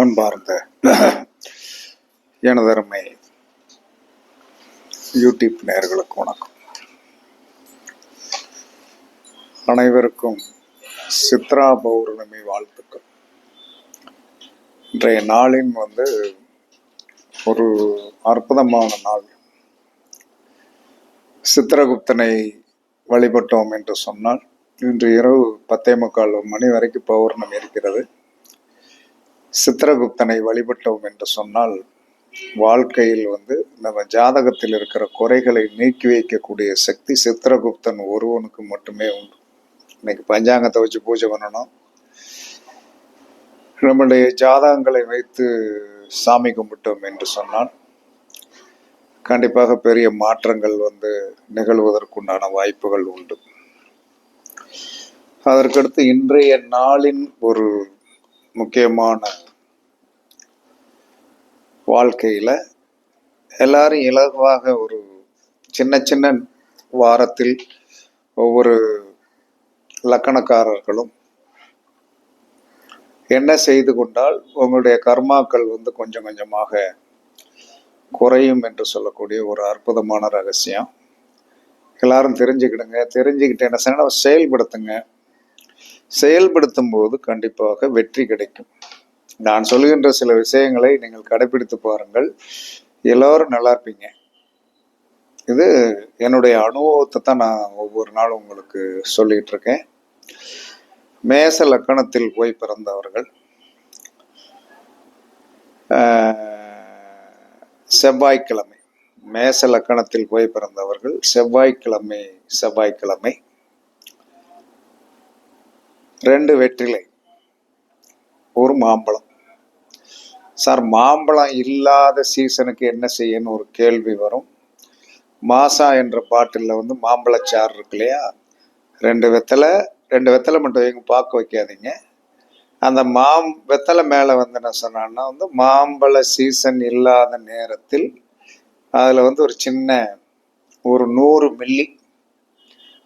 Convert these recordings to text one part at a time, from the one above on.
அன்பார்ந்த எனதருமை யூடியூப் நேயர்களுக்கு வணக்கம். அனைவருக்கும் சித்ரா பௌர்ணமி வாழ்த்துக்கள். இன்றைய நாளின் வந்து ஒரு அற்புதமான நாள். சித்திரகுப்தனை வழிபட்டோம் என்று சொன்னால் இன்று இரவு பத்தே முக்கால் மணி வரைக்கும் பௌர்ணமி இருக்கிறது. சித்திரகுப்தனை வழிபட்டோம் என்று சொன்னால் வாழ்க்கையில் வந்து நம்ம ஜாதகத்தில் இருக்கிற குறைகளை நீக்கி வைக்கக்கூடிய சக்தி சித்திரகுப்தன் ஒருவனுக்கு மட்டுமே உண்டு. இன்னைக்கு பஞ்சாங்கத்தை வச்சு பூஜை பண்ணணும். நம்முடைய ஜாதகங்களை வைத்து சாமி கும்பிட்டோம் என்று சொன்னால் கண்டிப்பாக பெரிய மாற்றங்கள் வந்து நிகழ்வதற்குண்டான வாய்ப்புகள் உண்டு. அதற்கடுத்து இன்றைய நாளின் ஒரு முக்கியமான வாழ்க்கையில் எல்லாரும் இலகுவாக ஒரு சின்ன சின்ன வாரத்தில் ஒவ்வொரு லக்கணக்காரர்களும் என்ன செய்து கொண்டால் உங்களுடைய கர்மாக்கள் வந்து கொஞ்சம் கொஞ்சமாக குறையும் என்று சொல்லக்கூடிய ஒரு அற்புதமான ரகசியம். எல்லாரும் தெரிஞ்சுக்கிடுங்க. தெரிஞ்சுக்கிட்டு என்ன செய்யணும்? செயல்படுத்துங்க. செயல்படுத்தும் போது கண்டிப்பாக வெற்றி கிடைக்கும். நான் சொல்கின்ற சில விஷயங்களை நீங்கள் கடைபிடித்து பாருங்கள். எல்லோரும் நல்லா இருப்பீங்க. இது என்னுடைய அனுபவத்தை தான் நான் ஒவ்வொரு நாளும் உங்களுக்கு சொல்லிகிட்டு இருக்கேன் மேச லக்கணத்தில் போய் பிறந்தவர்கள் செவ்வாய்க்கிழமை மேச லக்கணத்தில் போய் பிறந்தவர்கள் செவ்வாய்க்கிழமை செவ்வாய்க்கிழமை ரெண்டு வெற்றிலை. ஒரு மாம்பழம். சார் மாம்பழம் இல்லாத சீசனுக்கு என்ன செய்யணும்? ஒரு கேள்வி வரும். மாசா என்ற பாட்டில் வந்து மாம்பழச்சாறு இருக்கு இல்லையா? ரெண்டு வெத்தலை ரெண்டு வெத்தலை மட்டும் எங்கே பார்க்க வைக்காதீங்க. அந்த மாம் வெத்தலை மேலே வந்து என்ன சொன்னான்னா வந்து மாம்பழ சீசன் இல்லாத நேரத்தில் அதில் வந்து ஒரு சின்ன ஒரு நூறு மில்லி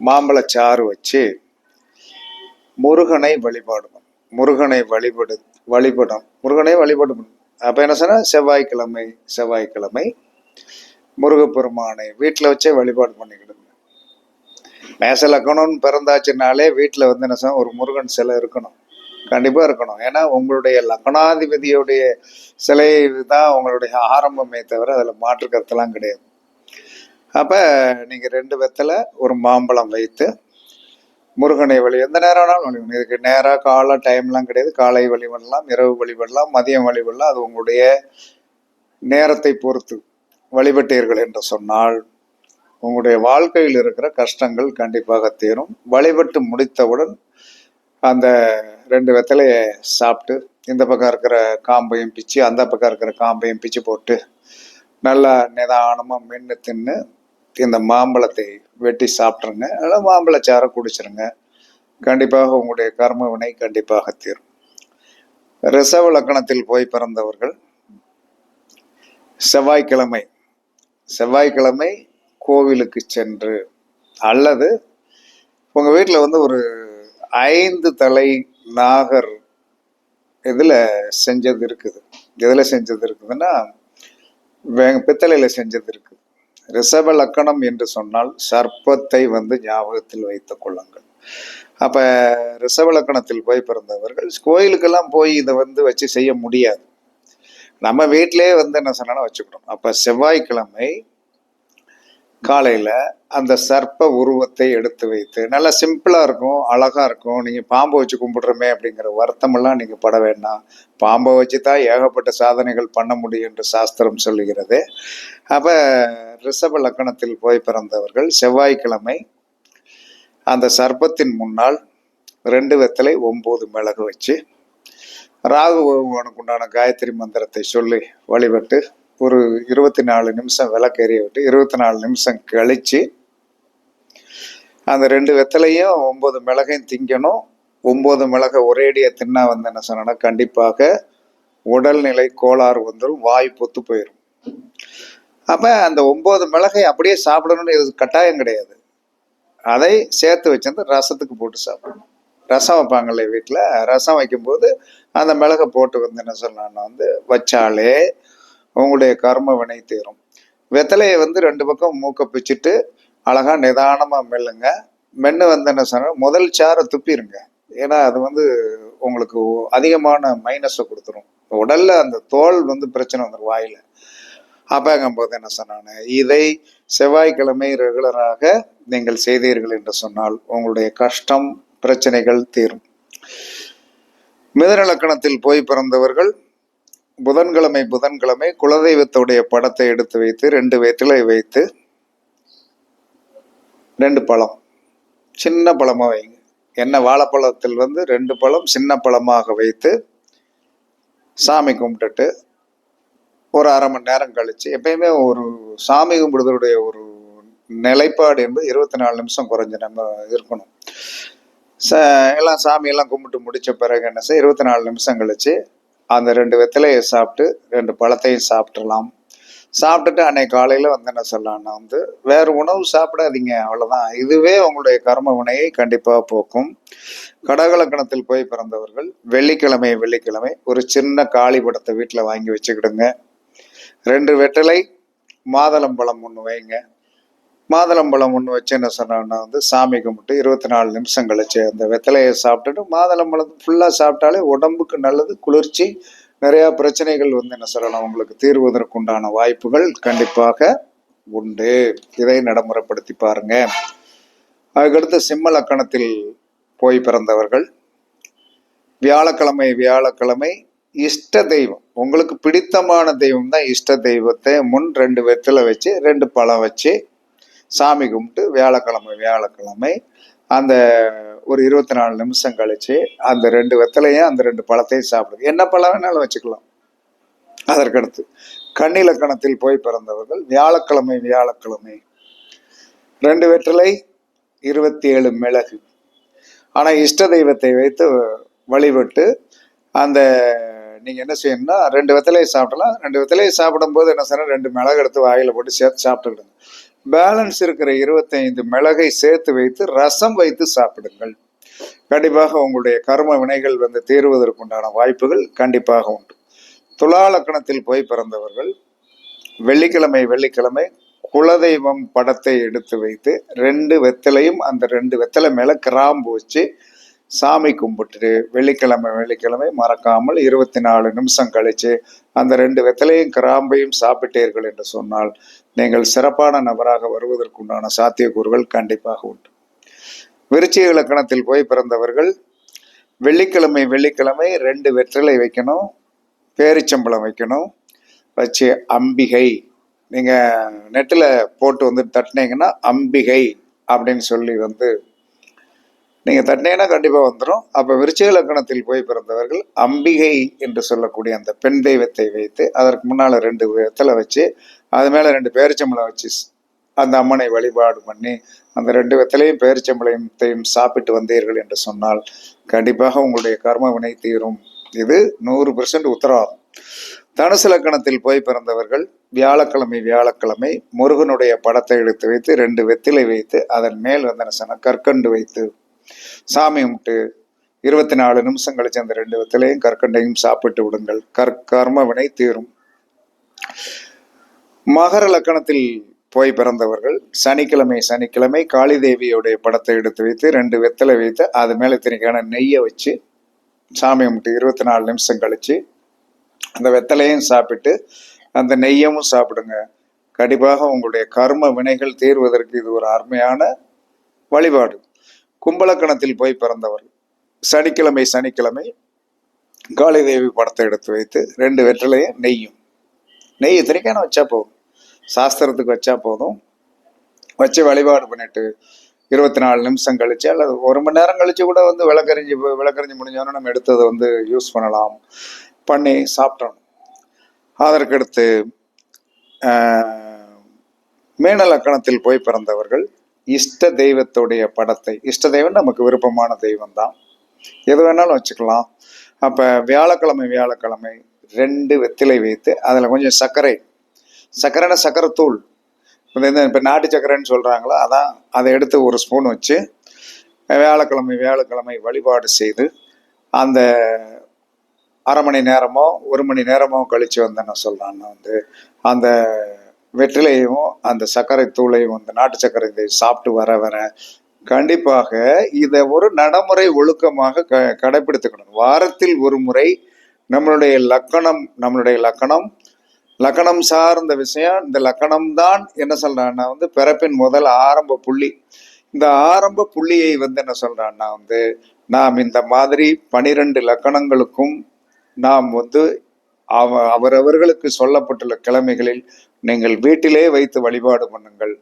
மாம்பழச்சாறு வச்சு முருகனை வழிபாடுவோம். முருகனை வழிபடு வழிபடும். முருகனை வழிபடும். அப்போ என்ன சொன்னா செவ்வாய்க்கிழமை செவ்வாய்க்கிழமை முருகப்பெருமானை வீட்டில் வச்சே வழிபாடு பண்ணிக்கிடுங்க. மேச லக்கணம்னு பிறந்தாச்சுனாலே வீட்டில் வந்து என்ன சொன்னால் ஒரு முருகன் சிலை இருக்கணும். கண்டிப்பாக இருக்கணும். ஏன்னா உங்களுடைய லக்னாதிபதியுடைய சிலை தான் உங்களுடைய ஆரம்பமே தவிர அதில் மாற்று கருத்தெல்லாம் கிடையாது. அப்போ நீங்கள் ரெண்டு வெத்தலை ஒரு மாம்பழம் வைத்து முருகனை வழி எந்த நேரம் வேணாலும் வழிபடலாம் இதுக்கு நேராக கால டைம்லாம் கிடையாது. காலை வழிபடலாம் இரவு வழிபடலாம் மதியம் வழிபடலாம் அது உங்களுடைய நேரத்தை பொறுத்து வழிபட்டீர்கள் என்று சொன்னால் உங்களுடைய வாழ்க்கையில் இருக்கிற கஷ்டங்கள் கண்டிப்பாக தீரும். வழிபட்டு முடித்தவுடன் அந்த ரெண்டு வெத்தலையை சாப்பிட்டு இந்த பக்கம் இருக்கிற காம்பையும் பிச்சு அந்த பக்கம் இருக்கிற காம்பையும் பிச்சு போட்டு நல்லா நிதானமாக மென்று தின்னு இந்த மாம்பழத்தை வெட்டி சாப்பிட்ருங்க அதனால் மாம்பழச்சாரை குடிச்சிருங்க. கண்டிப்பாக உங்களுடைய கர்ம வினை கண்டிப்பாக தீரும். ரிசவ லக்கணத்தில் போய் பிறந்தவர்கள் செவ்வாய்க்கிழமை செவ்வாய்க்கிழமை கோவிலுக்கு சென்று அல்லது உங்கள் வீட்டில் வந்து ஒரு ஐந்து தலை நாகர் இதில் செஞ்சது இருக்குது. எதில் செஞ்சது இருக்குதுன்னா வே- பித்தளையில் செஞ்சது இருக்குது. ரிஷப லக்கணம் என்று சொன்னால் சர்ப்பத்தை வந்து ஞாபகத்தில் வைத்துக் கொள்ளுங்கள். அப்ப ரிஷப லக்கணத்தில் போய் பிறந்தவர்கள் கோயிலுக்கெல்லாம் போய் இதை வந்து வச்சு செய்ய முடியாது. நம்ம வீட்டிலே வந்து என்ன சொன்னாலும் வச்சுக்கணும். அப்ப செவ்வாய்க்கிழமை காலையில் அந்த சர்ப்ப உருவத்தை எடுத்து வைத்து நல்லா சிம்பிளாக இருக்கும் அழகாக இருக்கும். நீங்கள் பாம்பை வச்சு கும்பிட்றமே அப்படிங்கிற வருத்தமெல்லாம் நீங்கள் பட வேண்டாம். பாம்பை வச்சு தான் ஏகப்பட்ட சாதனைகள் பண்ண முடியும் என்று சாஸ்திரம் சொல்லுகிறது. அப்போ ரிஷப லக்கணத்தில் போய் பிறந்தவர்கள் செவ்வாய்க்கிழமை அந்த சர்ப்பத்தின் முன்னால் ரெண்டு வெத்தலை ஒம்பது மிளகு வச்சு ராகு பகவானுக்கு உண்டான காயத்ரி மந்திரத்தை சொல்லி வழிபட்டு ஒரு இருபத்தி நாலு நிமிஷம் விளக்கெறிய விட்டு இருபத்தி நாலு நிமிஷம் கழிச்சு அந்த ரெண்டு வெத்தலையும் ஒன்பது மிளகையும் திங்கணும். ஒன்பது மிளகை ஒரேடியாக தின்னா வந்து என்ன சொன்னா கண்டிப்பாக உடல்நிலை கோளாறு வந்துடும் வாய் பொத்து போயிடும் அப்போ அந்த ஒம்பது மிளகை அப்படியே சாப்பிடணும்னு இது கட்டாயம் கிடையாது. அதை சேர்த்து வச்சிருந்து ரசத்துக்கு போட்டு சாப்பிடணும். ரசம் வைப்பாங்களே வீட்டில் ரசம் வைக்கும்போது அந்த மிளகை போட்டு வந்து என்ன சொல்லலாம்னா வந்து வச்சாலே உங்களுடைய கர்ம வினை தீரும். வெத்தலையை வந்து ரெண்டு பக்கம் மூக்க பிச்சுட்டு அழகா நிதானமாக மெல்லுங்க. மென்று வந்து என்ன சொன்னா முதல் சாரை துப்பிடுங்க ஏன்னா அது வந்து உங்களுக்கு அதிகமான மைனஸை கொடுத்துரும். உடல்ல அந்த தோல் வந்து பிரச்சனை வந்துடும் வாயில. அப்பங்கும்போது என்ன சொன்னானே இதை செவ்வாய்க்கிழமை ரெகுலராக நீங்கள் செய்தீர்கள் என்று சொன்னால் உங்களுடைய கஷ்டம் பிரச்சனைகள் தீரும். மிதன லக்கணத்தில் போய் பிறந்தவர்கள் புதன்கிழமை புதன்கிழமை குலதெய்வத்துடைய படத்தை எடுத்து வைத்து ரெண்டு வெற்றிலை வைத்து ரெண்டு பழம். சின்ன பழமாக வைங்க. என்ன வாழைப்பழத்தில் வந்து ரெண்டு பழம் சின்ன பழமாக வைத்து சாமி கும்பிட்டுட்டு ஒரு அரை மணி நேரம் கழித்து எப்பயுமே ஒரு சாமி கும்பிடுதலுடைய ஒரு நிலைப்பாடு என்பது இருபத்தி நாலு நிமிஷம் குறைஞ்ச நம்ம இருக்கணும். ச எல்லாம் சாமியெல்லாம் கும்பிட்டு முடித்த பிறகு என்ன செய்ய இருபத்தி நாலு நிமிஷம் கழித்து அந்த ரெண்டு வெத்தலையை சாப்பிட்டு ரெண்டு பழத்தையும் சாப்பிட்றலாம் சாப்பிட்டுட்டு அன்னைக்கு காலையில் வந்து என்ன சொல்லலாம்னா வந்து வேறு உணவு சாப்பிடாதீங்க அவ்வளோதான் இதுவே உங்களுடைய கர்ம வினையை கண்டிப்பாக போக்கும். கடகலக்கணத்தில் போய் பிறந்தவர்கள் வெள்ளிக்கிழமை வெள்ளிக்கிழமை ஒரு சின்ன காளி படத்தை வீட்டில் வாங்கி வச்சுக்கிடுங்க. ரெண்டு வெட்டலை மாதுளம்பழம் ஒன்று வைங்க. மாதுளம்பழம் ஒன்று வச்சு என்ன சொன்னான்னா வந்து சாமி கும்பிட்டு இருபத்தி நாலு நிமிஷம் கழிச்சு அந்த வெத்தலையை சாப்பிட்டுட்டு மாதுளம்பழம் ஃபுல்லாக சாப்பிட்டாலே உடம்புக்கு நல்லது குளிர்ச்சி நிறையா பிரச்சனைகள் வந்து என்ன சொல்லலாம் உங்களுக்கு தீர்வதற்குண்டான வாய்ப்புகள் கண்டிப்பாக உண்டு. இதை நடைமுறைப்படுத்தி பாருங்க. அதுக்கடுத்து சிம்ம லக்கணத்தில் போய் பிறந்தவர்கள். வியாழக்கிழமை வியாழக்கிழமை இஷ்ட தெய்வம். உங்களுக்கு பிடித்தமான தெய்வம் தான் இஷ்ட தெய்வத்தை முன் ரெண்டு வெற்றில வச்சு ரெண்டு பழம் வச்சு சாமி கும்பிட்டு வியாழக்கிழமை வியாழக்கிழமை அந்த ஒரு இருபத்தி நாலு நிமிஷம் கழிச்சு அந்த ரெண்டு வெத்தலையும் அந்த ரெண்டு பழத்தையும் சாப்பிடுது என்ன பழம் வேணாலும் வச்சுக்கலாம். அதற்கடுத்து கண்ணிலக்கணத்தில் போய் பிறந்தவர்கள் வியாழக்கிழமை வியாழக்கிழமை. ரெண்டு வெற்றிலை இருபத்தி ஏழு மிளகு. ஆனால் இஷ்ட தெய்வத்தை வைத்து வழிபட்டு அந்த நீங்கள் என்ன செய்யணும்னா ரெண்டு வெத்தலையை சாப்பிடலாம். ரெண்டு வெத்தலையை சாப்பிடும்போது என்ன செய்யணும்? ரெண்டு மிளகு எடுத்து வாயில் போட்டு சேர்த்து சாப்பிட்டுக்கிடுங்க. பேலன்ஸ் இருக்கிற இருபத்தைந்து மிளகை சேர்த்து வைத்து ரசம் வைத்து சாப்பிடுங்கள். கண்டிப்பாக உங்களுடைய கர்ம வினைகள் வந்து தீர்வதற்குண்டான வாய்ப்புகள் கண்டிப்பாக உண்டு. துலா லக்கணத்தில் போய் பிறந்தவர்கள் வெள்ளிக்கிழமை வெள்ளிக்கிழமை குலதெய்வம் படத்தை எடுத்து வைத்து ரெண்டு வெத்தலையும் அந்த ரெண்டு வெத்தலை மேலே கிராம்பு வச்சு சாமி கும்பிட்டுட்டு வெள்ளிக்கிழமை வெள்ளிக்கிழமை மறக்காமல் இருபத்தி நாலு நிமிஷம் கழித்து அந்த ரெண்டு வெத்தலையும் கிராம்பையும் சாப்பிட்டீர்கள் என்று சொன்னால் நீங்கள் சிறப்பான நபராக வருவதற்குண்டான சாத்தியக்கூறுகள் கண்டிப்பாக உண்டு. விருச்சிக இலக்கணத்தில் போய் பிறந்தவர்கள் வெள்ளிக்கிழமை வெள்ளிக்கிழமை ரெண்டு வெற்றிலை வைக்கணும் பேரிச்சம்பழம் வைக்கணும் வச்சு அம்பிகை. நீங்கள் நெட்டில் போட்டு வந்து தட்டினீங்கன்னா அம்பிகை அப்படின்னு சொல்லி வந்து நீங்கள் தட்டினீங்கன்னா கண்டிப்பாக வந்துடும் அப்போ விருச்சிக லக்கணத்தில் போய் பிறந்தவர்கள் அம்பிகை என்று சொல்லக்கூடிய அந்த பெண் தெய்வத்தை வைத்து அதற்கு முன்னால் ரெண்டு வெத்தலை வச்சு அது மேலே ரெண்டு பேரிச்சம்பளம் வச்சு அந்த அம்மனை வழிபாடு பண்ணி அந்த ரெண்டு விதத்திலையும் பேரிச்சம்பளத்தையும் சாப்பிட்டு வந்தீர்கள் என்று சொன்னால் கண்டிப்பாக உங்களுடைய கர்ம வினை தீரும். இது நூறு பெர்சன்ட் உத்தரவாதம். தனுசு லக்கணத்தில் போய் பிறந்தவர்கள் வியாழக்கிழமை வியாழக்கிழமை முருகனுடைய படத்தை எடுத்து வைத்து ரெண்டு வெத்திலை வைத்து அதன் மேல் வந்து என்ன கற்கண்டு வைத்து சாமி கும்பிட்டு இருபத்தி நாலு நிமிஷம் கழிச்சு அந்த ரெண்டு வெத்திலையும் கற்கண்டையும் சாப்பிட்டு விடுங்கள். கற்கர்ம வினை தீரும். மகர லக்கணத்தில் போய் பிறந்தவர்கள் சனிக்கிழமை சனிக்கிழமை காளி தேவியோடைய படத்தை எடுத்து வைத்து ரெண்டு வெத்தலை வைத்து அது மேலே திணிக்கான நெய்யை வச்சு சாமி கும்பிட்டு இருபத்தி நாலு நிமிஷம் கழிச்சு அந்த வெத்தலையும் சாப்பிட்டு அந்த நெய்யமும் சாப்பிடுங்க. கண்டிப்பாக உங்களுடைய கர்ம வினைகள் தீர்வதற்கு இது ஒரு அருமையான வழிபாடு. கும்பலக்கணத்தில் போய் பிறந்தவர்கள் சனிக்கிழமை சனிக்கிழமை காளி தேவி படத்தை எடுத்து வைத்து ரெண்டு வெற்றிலையும் நெய்யும். நெய் இத்தனைக்கான வச்சா போதும்? சாஸ்திரத்துக்கு வச்சா போதும். வச்சு வழிபாடு பண்ணிட்டு இருபத்தி நாலு நிமிஷம் கழிச்சு அல்லது ஒரு மணி நேரம் கழிச்சு கூட வந்து விளக்கறிஞ்சி விளக்கறிஞ்சு முடிஞ்சோன்னு நம்ம எடுத்ததை வந்து யூஸ் பண்ணலாம். பண்ணி சாப்பிட்டோம் அதற்கடுத்து மீன லக்கணத்தில் போய் பிறந்தவர்கள் இஷ்ட தெய்வத்துடைய படத்தை இஷ்ட தெய்வம் நமக்கு விருப்பமான தெய்வம் தான் எது வேணாலும் வச்சுக்கலாம். அப்போ வியாழக்கிழமை வியாழக்கிழமை ரெண்டு வெத்திலை வைத்து அதில் கொஞ்சம் சர்க்கரை சர்க்கரைனா சர்க்கரை தூள் இப்போ இந்த இப்போ நாட்டு சர்க்கரைன்னு சொல்கிறாங்களோ அதான் அதை எடுத்து ஒரு ஸ்பூன் வச்சு வியாழக்கிழமை வியாழக்கிழமை வழிபாடு செய்து அந்த அரை மணி நேரமோ ஒரு மணி நேரமோ கழித்து வந்து என்ன சொல்றான்னா வந்து அந்த வெற்றிலையும் அந்த சர்க்கரை தூளையும் அந்த நாட்டு சர்க்கரை இதை சாப்பிட்டு வர வர கண்டிப்பாக இதை ஒரு நடைமுறை ஒழுக்கமாக க கடைபிடித்துக்கணும் வாரத்தில் ஒரு முறை நம்மளுடைய லக்கணம் நம்மளுடைய லக்கணம் லக்கணம் சார்ந்த விஷயம் இந்த லக்கணம் தான் என்ன சொல்றான்னா வந்து பிறப்பின் முதல் ஆரம்ப புள்ளி. இந்த ஆரம்ப புள்ளியை வந்து என்ன சொல்றான்னா வந்து நாம் இந்த மாதிரி பனிரெண்டு லக்கணங்களுக்கும் நாம் வந்து அவ அவரவர்களுக்கு சொல்லப்பட்டுள்ள கிழமைகளில் நீங்கள் வீட்டிலே வைத்து வழிபாடு பண்ணுங்கள்.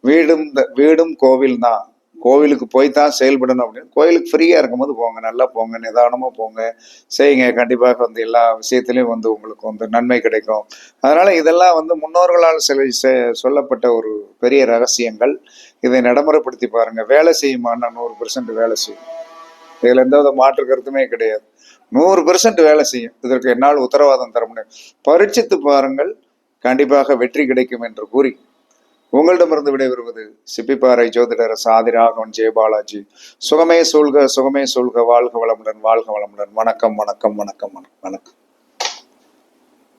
வீடும் இந்த- வீடும் கோவில் தான் கோவிலுக்கு போய் தான் செயல்படணும் அப்படின்னு. கோயிலுக்கு ஃப்ரீயாக இருக்கும்போது போங்க நல்லா போங்க நிதானமாக போங்க. செய்யுங்க கண்டிப்பாக வந்து எல்லா விஷயத்துலையும் வந்து உங்களுக்கு வந்து நன்மை கிடைக்கும். அதனால் இதெல்லாம் வந்து முன்னோர்களால் சில செ- சொல்லப்பட்ட ஒரு பெரிய ரகசியங்கள். இதை நடைமுறைப்படுத்தி பாருங்கள் வேலை செய்யுமான்னா நூறு பெர்சன்ட் வேலை செய்யும். இதில் எந்த வித மாற்று கருத்துமே கிடையாது. நூறு பெர்சன்ட் வேலை செய்யும். இதற்கு என்னால் உத்தரவாதம் தர முடியும். பரீட்சித்து பாருங்கள். கண்டிப்பாக வெற்றி கிடைக்கும் என்று கூறி உங்களிடமிருந்து விடைபெறுவது சிப்பிப்பாறை ஜோதிடர் சாதி ராகவன் ஜெயபாலாஜி சுகமே சூழ்க சுகமே சூழ்க வாழ்க வளமுடன் வாழ்க வளமுடன். வணக்கம் வணக்கம் வணக்கம் வணக்கம் வணக்கம்.